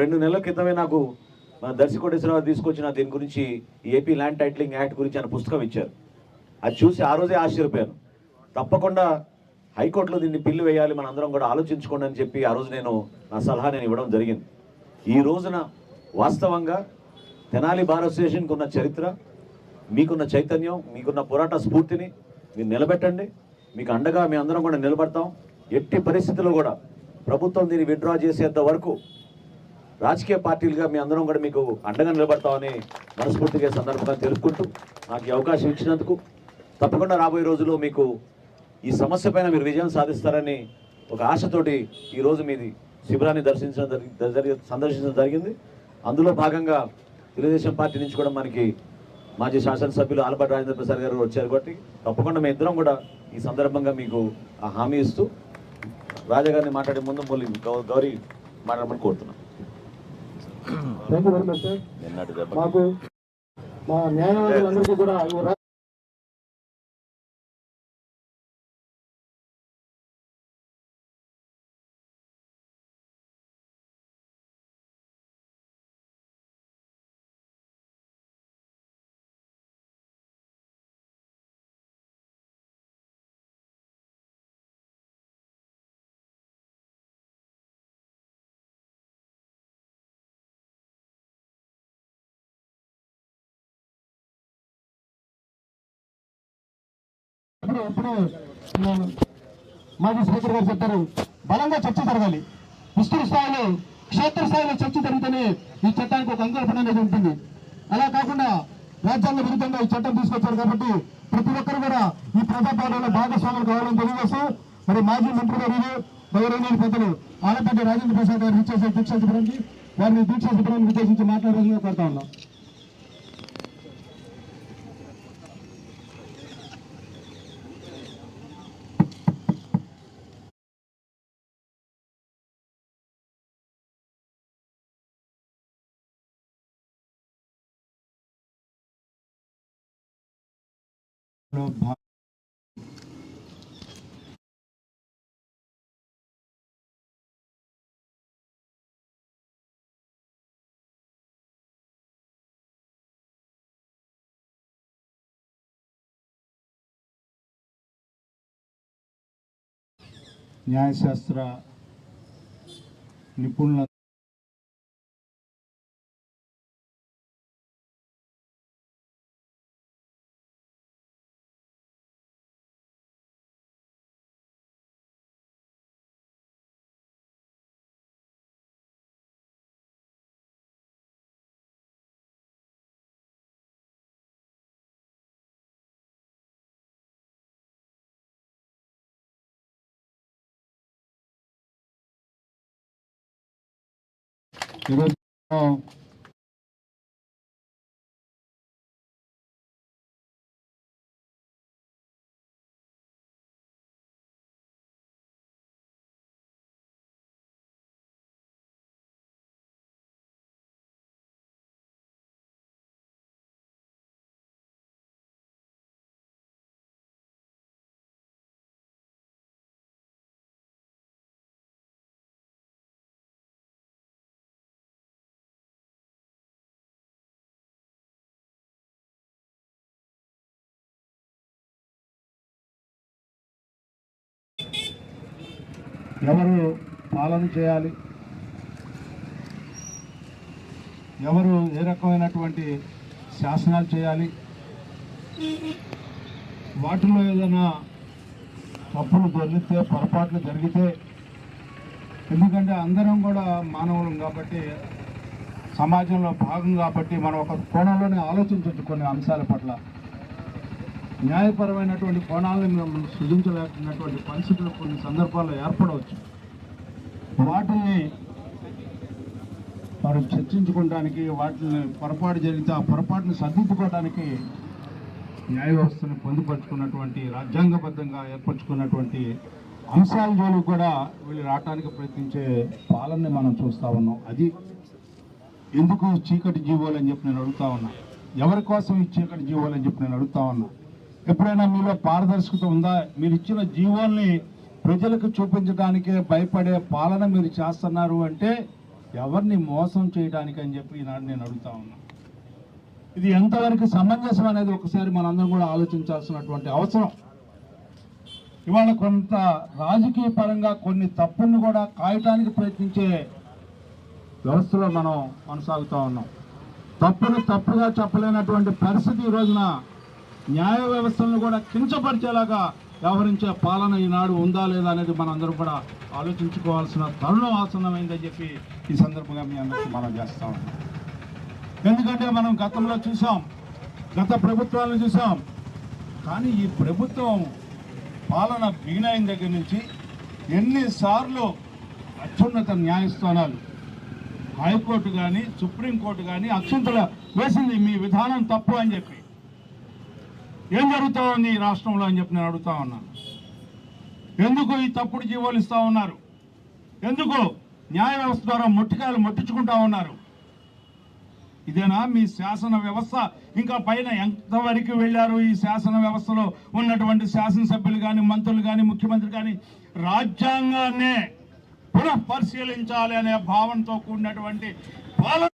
రెండు నెలల క్రితమే నాకు మన దర్శి కోటేశ్వరరావు తీసుకొచ్చిన దీని గురించి ఏపీ ల్యాండ్ టైటిలింగ్ యాక్ట్ గురించి ఆయన పుస్తకం ఇచ్చారు. అది చూసి ఆ రోజే ఆశ్చర్యపోయాను. తప్పకుండా హైకోర్టులో దీన్ని పిల్లు వేయాలి మన అందరం కూడా ఆలోచించుకోండి అని చెప్పి ఆ రోజు నేను నా సలహా నేను ఇవ్వడం జరిగింది. ఈ రోజున వాస్తవంగా తెనాలి బార్ అసోసియేషన్కి ఉన్న చరిత్ర మీకున్న చైతన్యం మీకున్న పోరాట స్ఫూర్తిని మీరు నిలబెట్టండి. మీకు అండగా మీ అందరం కూడా నిలబడతాం. ఎట్టి పరిస్థితుల్లో కూడా ప్రభుత్వం దీన్ని విత్డ్రా చేసేంత వరకు రాజకీయ పార్టీలుగా మీ అందరం కూడా మీకు అండగా నిలబడతామని మనస్ఫూర్తిగా సందర్భంగా తెలుపుకుంటూ నాకు ఈ అవకాశం ఇచ్చినందుకు తప్పకుండా రాబోయే రోజుల్లో మీకు ఈ సమస్య పైన మీరు విజయం సాధిస్తారని ఒక ఆశతోటి ఈరోజు మీది శిబిరాన్ని దర్శించడం జరిగి సందర్శించడం జరిగింది. అందులో భాగంగా తెలుగుదేశం పార్టీ నుంచి కూడా మనకి మాజీ శాసనసభ్యులు ఆలపాటి రాజేంద్ర ప్రసాద్ గారు వచ్చారు కాబట్టి తప్పకుండా మేము ఇద్దరం కూడా ఈ సందర్భంగా మీకు ఆ హామీ ఇస్తూ రాజా గారిని మాట్లాడే ముందు మళ్ళీ గౌ- గౌరీ మాట్లాడమని కోరుతున్నాం. Thank you very much sir మాకు మా న్యాయవాదులందరికీ కూడా ఎప్పుడు ఎప్పుడు మాజీ స్పీకర్ గారు చెప్పారు బలంగా చర్చ జరగాలి. విస్తృత స్థాయిలో క్షేత్రస్థాయిలో చర్చ జరిగితేనే ఈ చట్టానికి ఒక అంకల్పన అనేది ఉంటుంది. అలా కాకుండా రాజ్యాంగ విరుద్ధంగా ఈ చట్టం తీసుకొచ్చారు కాబట్టి ప్రతి ఒక్కరు కూడా ఈ ప్రజాపాలనలో భాగస్వాములు కావాలని తెలియజేస్తూ మరి మాజీ మంత్రి గారు గౌరవనీయులు పెద్దలు ఆలపల్లి రాజేంద్ర ప్రసాద్ గారు ఇచ్చేసే దీక్ష శిబిరానికి వారిని దీక్ష శిబిరాన్ని ఉద్దేశించి మాట్లాడాలని కోరుతా ఉన్నాం. न्यायशास्त्र निपुण 有的，嗯。ఎవరు పాలన చేయాలి? ఎవరు ఏ రకమైనటువంటి శాసనాలు చేయాలి? వాటిలో ఏదైనా తప్పులు దొరికితే పొరపాట్లు జరిగితే ఎందుకంటే అందరం కూడా మానవులం కాబట్టి సమాజంలో భాగం కాబట్టి మనం ఒక కోణంలోనే ఆలోచించవచ్చు కొన్ని అంశాల పట్ల. న్యాయపరమైనటువంటి కోణాలను మనం సృజించలేకున్నటువంటి పరిస్థితులు కొన్ని సందర్భాల్లో ఏర్పడవచ్చు. వాటిని వారు చర్చించుకోవడానికి వాటిని పొరపాటు జరిగితే ఆ పొరపాటుని సర్దిద్దుకోవడానికి న్యాయ వ్యవస్థను పొందుపరుచుకున్నటువంటి రాజ్యాంగబద్ధంగా ఏర్పరచుకున్నటువంటి అంశాల జోలికి కూడా వీళ్ళు రావడానికి ప్రయత్నించే పాలనని మనం చూస్తా ఉన్నాం. అది ఎందుకు చీకటి జీవోలు అని చెప్పి నేను అడుగుతా ఉన్నా. ఎవరి కోసం ఈ చీకటి జీవోలు అని చెప్పి నేను అడుగుతా ఉన్నా. ఎప్పుడైనా మీలో పారదర్శకత ఉందా? మీరు ఇచ్చిన జీవోల్ని ప్రజలకు చూపించడానికే భయపడే పాలన మీరు చేస్తున్నారు అంటే ఎవరిని మోసం చేయడానికి అని చెప్పి ఈనాడు నేను అడుగుతా ఉన్నా. ఇది ఎంతవరకు సమంజసం అనేది ఒకసారి మనందరం కూడా ఆలోచించాల్సినటువంటి అవసరం. ఇవాళ కొంత రాజకీయ పరంగా కొన్ని తప్పులను కూడా కాయటానికి ప్రయత్నించే వ్యవస్థలో మనం కొనసాగుతూ ఉన్నాం. తప్పును తప్పుగా చెప్పలేనటువంటి పరిస్థితి ఈ రోజున న్యాయ వ్యవస్థలను కూడా కించపరిచేలాగా వ్యవహరించే పాలన ఈనాడు ఉందా లేదా అనేది మనందరం కూడా ఆలోచించుకోవాల్సిన తరుణం ఆసన్నమైందని చెప్పి ఈ సందర్భంగా మీ అందరికీ మనం చేస్తాం ఎందుకంటే మనం గతంలో చూసాం గత ప్రభుత్వాలను చూసాం. కానీ ఈ ప్రభుత్వం పాలన బిగిన్ దగ్గర నుంచి ఎన్నిసార్లు అత్యున్నత న్యాయస్థానాలు హైకోర్టు కానీ సుప్రీంకోర్టు కానీ అక్షంతలు వేసింది. మీ విధానం తప్పు అని చెప్పి ఏం జరుగుతా ఉంది ఈ రాష్ట్రంలో అని చెప్పి నేను అడుగుతా ఉన్నాను. ఎందుకు ఈ తప్పుడు జీవోలు ఇస్తా ఉన్నారు? ఎందుకు న్యాయ వ్యవస్థ ద్వారా మొట్టికాయలు మొట్టించుకుంటా ఉన్నారు? ఇదేనా మీ శాసన వ్యవస్థ? ఇంకా పైన ఎంతవరకు వెళ్ళారు ఈ శాసన వ్యవస్థలో ఉన్నటువంటి శాసనసభ్యులు కానీ మంత్రులు కానీ ముఖ్యమంత్రి కానీ రాజ్యాంగాన్నే పునః పరిశీలించాలి అనే భావనతో కూడినటువంటి పాలన